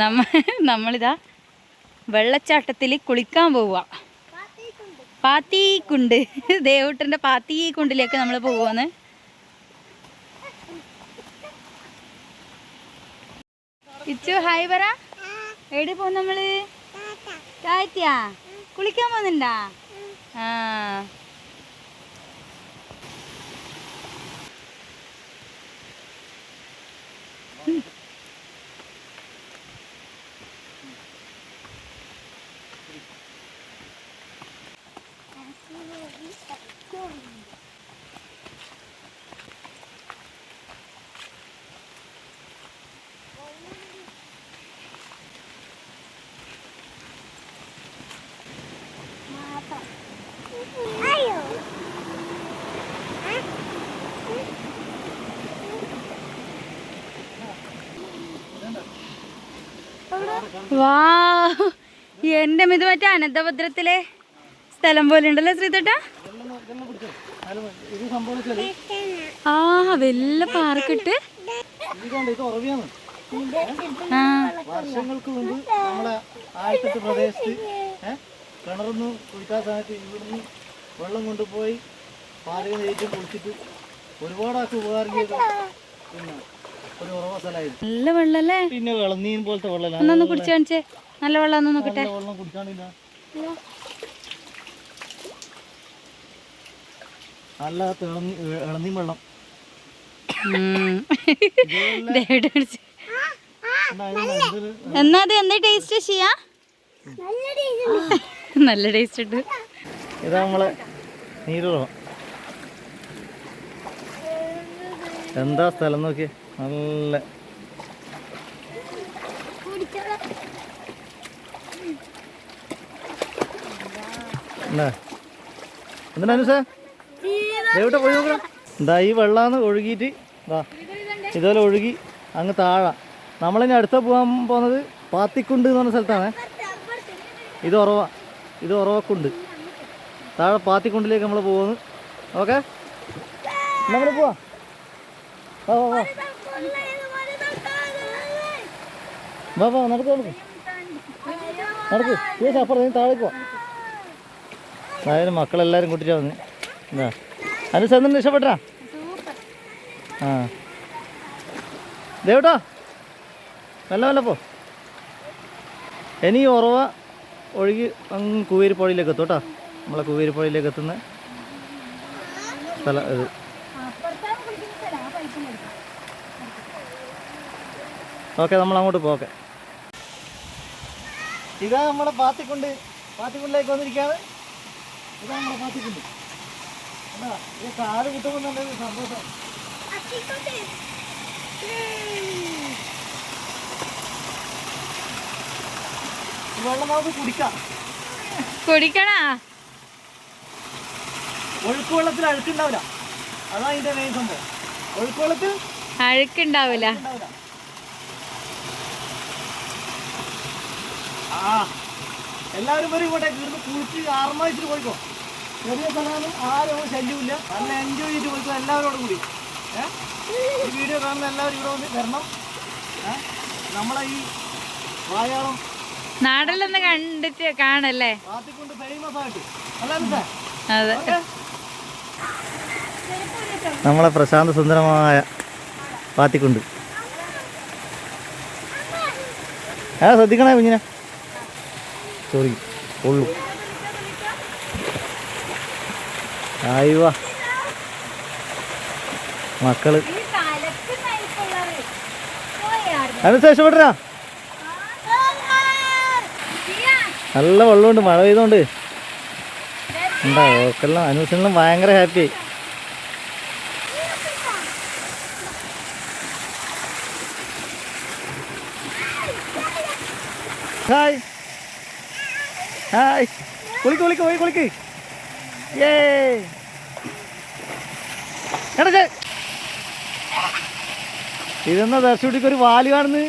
നമ്മ നമ്മളിതാ വെള്ളച്ചാട്ടത്തിൽ കുളിക്കാൻ പോവുക. പാത്തിക്കുണ്ട്. ദേവൂട്ടന്റെ പാത്തിക്കുണ്ടിലേക്ക് നമ്മൾ പോവാന്ന്. ഇച്ചു ഹായ് പറ. എവിടെ പോകും നമ്മൾ? താഴ്ത്തിയാ കുളിക്കാൻ പോകുന്നുണ്ടാ? ആ. വാ. എന്റെ ഇത് മറ്റേ അനന്തഭദ്രത്തിലെ സ്ഥലം പോലെ ഉണ്ടല്ലോ ശ്രീതട്ട ആ വല്ല പാർക്കിട്ട് വർഷങ്ങൾക്ക് മുമ്പ് നമ്മളെ പ്രദേശത്ത് സമയത്ത് വെള്ളം കൊണ്ടുപോയി പാചകം ചെയ്തിട്ട് കുളിച്ചിട്ട് ഒരുപാട് ആൾക്ക് ഉപകാരം ചെയ്തു നല്ല വെള്ളല്ലേ? പിന്നെ വെള്ളനീൻ പോലത്തെ വെള്ളം ഒന്നൊന്ന് കുടിച്ചു കാണിച്ചേ. നല്ല വെള്ളം നോക്കട്ടെ. വെള്ളം കുടിക്കാണില്ല നല്ല ഇളനീൻ വെള്ളം. എന്നാ അത് എന്താ ടേസ്റ്റ് ചെയ്യാ നല്ല ടേസ്റ്റ് ഉണ്ട്. ഇതാ നമ്മളെ നീരുറവ. എന്താ സ്ഥലം നോക്കി നല്ല എന്താ പോയി നോക്കണം എന്താ ഈ വെള്ളാന്ന് ഒഴുകിയിട്ട് ഇതാ ഇതുപോലെ ഒഴുകി അങ്ങ് താഴെ. നമ്മളിനി അടുത്ത പോകാൻ പോകുന്നത് പാത്തിക്കുണ്ട് എന്ന് പറഞ്ഞ സ്ഥലത്താണ്. ഇത് ഉറവ ഇത് ഉറവക്കുണ്ട് താഴെ പാത്തിക്കുണ്ടിലേക്ക് നമ്മൾ പോകുന്നു ഓക്കെ? നമ്മൾ പോവാ. വാ വാ വാ. നടക്ക് നടക്ക്. നടക്ക്. ചേച്ചി അപ്പുറം നീ താഴേക്ക് പോവാ അതായത് മക്കളെല്ലാവരും കൂട്ടിട്ട് വന്ന്. എന്താ അതിന് എന്തുണ്ട്? ഇഷ്ടപ്പെട്ടാ? ആ. ദേവട്ടോ മെല്ലെ മെല്ലെ പോ. ഇനി ഉറവ ഒഴുകി അങ്ങ് കുവേരിപ്പുഴയിലേക്ക് എത്തും കേട്ടോ. നമ്മളെ കുവേരിപ്പുഴയിലേക്ക് എത്തുന്ന സ്ഥലം ഇത്. ഓക്കെ നമ്മൾ അങ്ങോട്ട് പോക്കെ ഇതാ നമ്മളെ പാത്തിക്കുണ്ട്. പാത്തിക്കുണ്ടിലേക്ക് വന്നിരിക്കുകയാണ്. ഇതാ നമ്മളെ പാത്തിക്കുണ്ട്. എന്താ ഈ കാൽ കിട്ടുമ്പോൾ തന്നെ സന്തോഷം. ഈ വെള്ളം നമുക്ക് കുടിക്കാം. കുടിക്കണാ ഒഴുക്കുവെള്ളത്തിൽ അഴുക്കുണ്ടാവില്ല. അതാ ഇതിന്റെ മെയിൻ സംഭവം. ഒഴുക്ക് വെള്ളത്തിൽ അഴുക്കുണ്ടാവൂല. ഉണ്ടാവില്ല ആ എല്ലാവരും വരും കുളിച്ച് ആർമായിച്ചിട്ട് പോയിക്കോ. ചെറിയ സ്ഥലമാണ് ആരും ശല്യമില്ല നല്ല എൻജോയ് ചെയ്ത് പോയിക്കോ എല്ലാവരോടും കൂടി. ഈ വീഡിയോ കാണുന്ന എല്ലാവരും ഇവിടെ വന്ന് വരണം. നമ്മളെ ഈ വായാളം നാടലൊന്ന് കണ്ടിട്ട് കാണല്ലേ? കാത്തിക്കൊണ്ട് ഫേമസ് ആയിട്ട്. അല്ലേ അതെ. നമ്മളെ പ്രശാന്ത സുന്ദരമായ പാത്തിക്കുണ്ട്. ആ ശ്രദ്ധിക്കണേ കുഞ്ഞിനെ. സോറി ഉള്ളു ആയിവാ. മക്കൾ. അതിനുശേഷപ്പെട്ടാ നല്ല വെള്ളമുണ്ട് മഴ പെയ്തോണ്ട്. എന്താ ഓക്കെല്ലാം അനുസരണം ഭയങ്കര ഹാപ്പിയായി ഹായ് ഹായ് കുളിക്ക് കുളിക്ക് പോയി കുളിക്ക്. ഏ കിടക്ക് ഇതെന്നാ ദർശകുട്ടിക്ക് ഒരു വാൽ കാണുന്നു?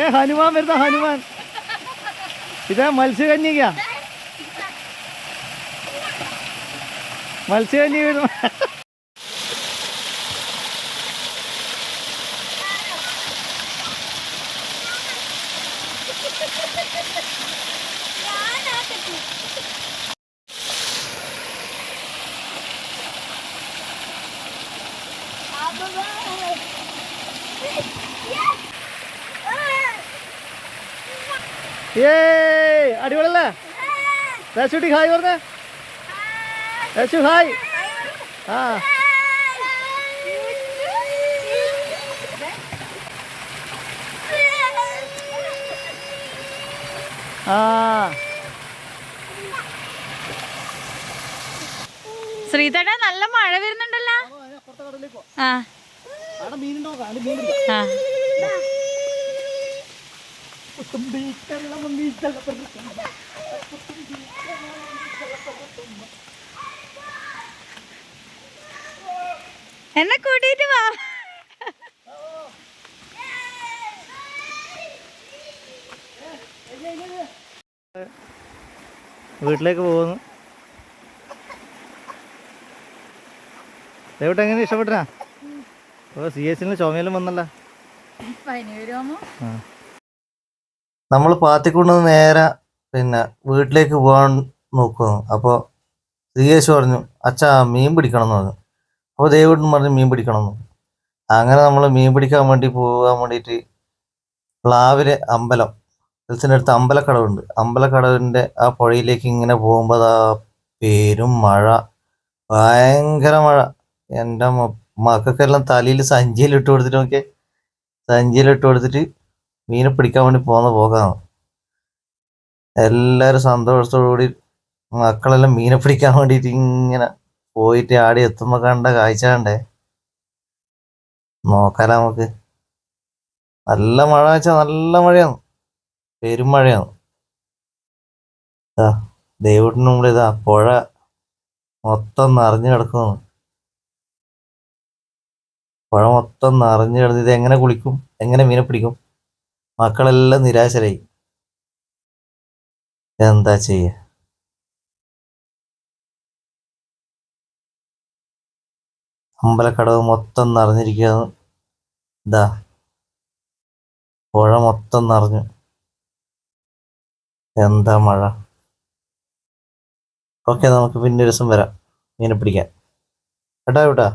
ഏ ഹനുമാൻ വരുന്ന ഹനുമാൻ. ഇതാ മത്സ്യകന്യക. മത്സ്യകന്യക അടിപൊളിയല്ലേ? രാശുട്ടി ഹായ് പറഞ്ഞേ. രാശു ഹായ്. ആ. ആ. ശ്രീതട നല്ല മഴ വരുന്നുണ്ടല്ലോ. ആ. എന്നെ കൂട്ടിയിട്ട് വാ. വീട്ടിലേക്ക് പോകുന്നു. ദേവട്ടെ എങ്ങനെ ഇഷ്ടപ്പെട്ടാ? ഓ സി എസിന് ചുമയിലും വന്നല്ല. പനി വരുമോ നമ്മൾ പാത്തിക്കൊണ്ട് നേരെ പിന്നെ വീട്ടിലേക്ക് പോകാൻ നോക്കുന്നു. അപ്പോൾ സി എസ് പറഞ്ഞു അച്ഛാ മീൻ പിടിക്കണം എന്ന് പറഞ്ഞു. അപ്പോൾ ദേവട്ടൻ പറഞ്ഞു മീൻ പിടിക്കണം എന്ന് അങ്ങനെ നമ്മൾ മീൻ പിടിക്കാൻ വേണ്ടി പോകാൻ വേണ്ടിയിട്ട് പ്ലാവിലെ അമ്പലം ഹിൽസിന്റെ അടുത്ത് അമ്പലക്കടവുണ്ട്. അമ്പലക്കടവിന്റെ ആ പുഴയിലേക്ക് ഇങ്ങനെ പോകുമ്പോൾ ആ പേരും മഴ. ഭയങ്കര മഴ. എന്റെ മക്കൾക്കെല്ലാം തലയിൽ സഞ്ചിയിൽ ഇട്ട് കൊടുത്തിട്ട് നോക്കിയേ. സഞ്ചിയിൽ ഇട്ട് കൊടുത്തിട്ട് മീനെ പിടിക്കാൻ വേണ്ടി പോകുന്ന പോക്കാണ്. എല്ലാവരും സന്തോഷത്തോടു കൂടി മക്കളെല്ലാം മീനെ പിടിക്കാൻ വേണ്ടിയിട്ട് ഇങ്ങനെ പോയിട്ട് ആടി എത്തുമ്പോൾ കണ്ട കാഴ്ച കണ്ടേ. നോക്കാലോ നമുക്ക്. നല്ല മഴ വെച്ചാൽ നല്ല മഴയാണ്. പെരും മഴയാണ്. ഇതാ ദൈവത്തിന് മുമ്പിൽ ഇതാ പുഴ മൊത്തം നിറഞ്ഞു കിടക്കുന്നു. പുഴ മൊത്തം നിറഞ്ഞു കിടന്ന് ഇത് എങ്ങനെ കുളിക്കും? എങ്ങനെ മീനെ പിടിക്കും? മക്കളെല്ലാം നിരാശരായി. എന്താ ചെയ്യ? അമ്പലക്കടവ് മൊത്തം നിറഞ്ഞിരിക്കുകയാണ്. ഇതാ പുഴ മൊത്തം നിറഞ്ഞു. എന്താ മഴ? ഓക്കെ നമുക്ക് പിന്നെ ഒരു ദിവസം വരാം. മീനെ പിടിക്കാൻ. എടാ കേട്ടാ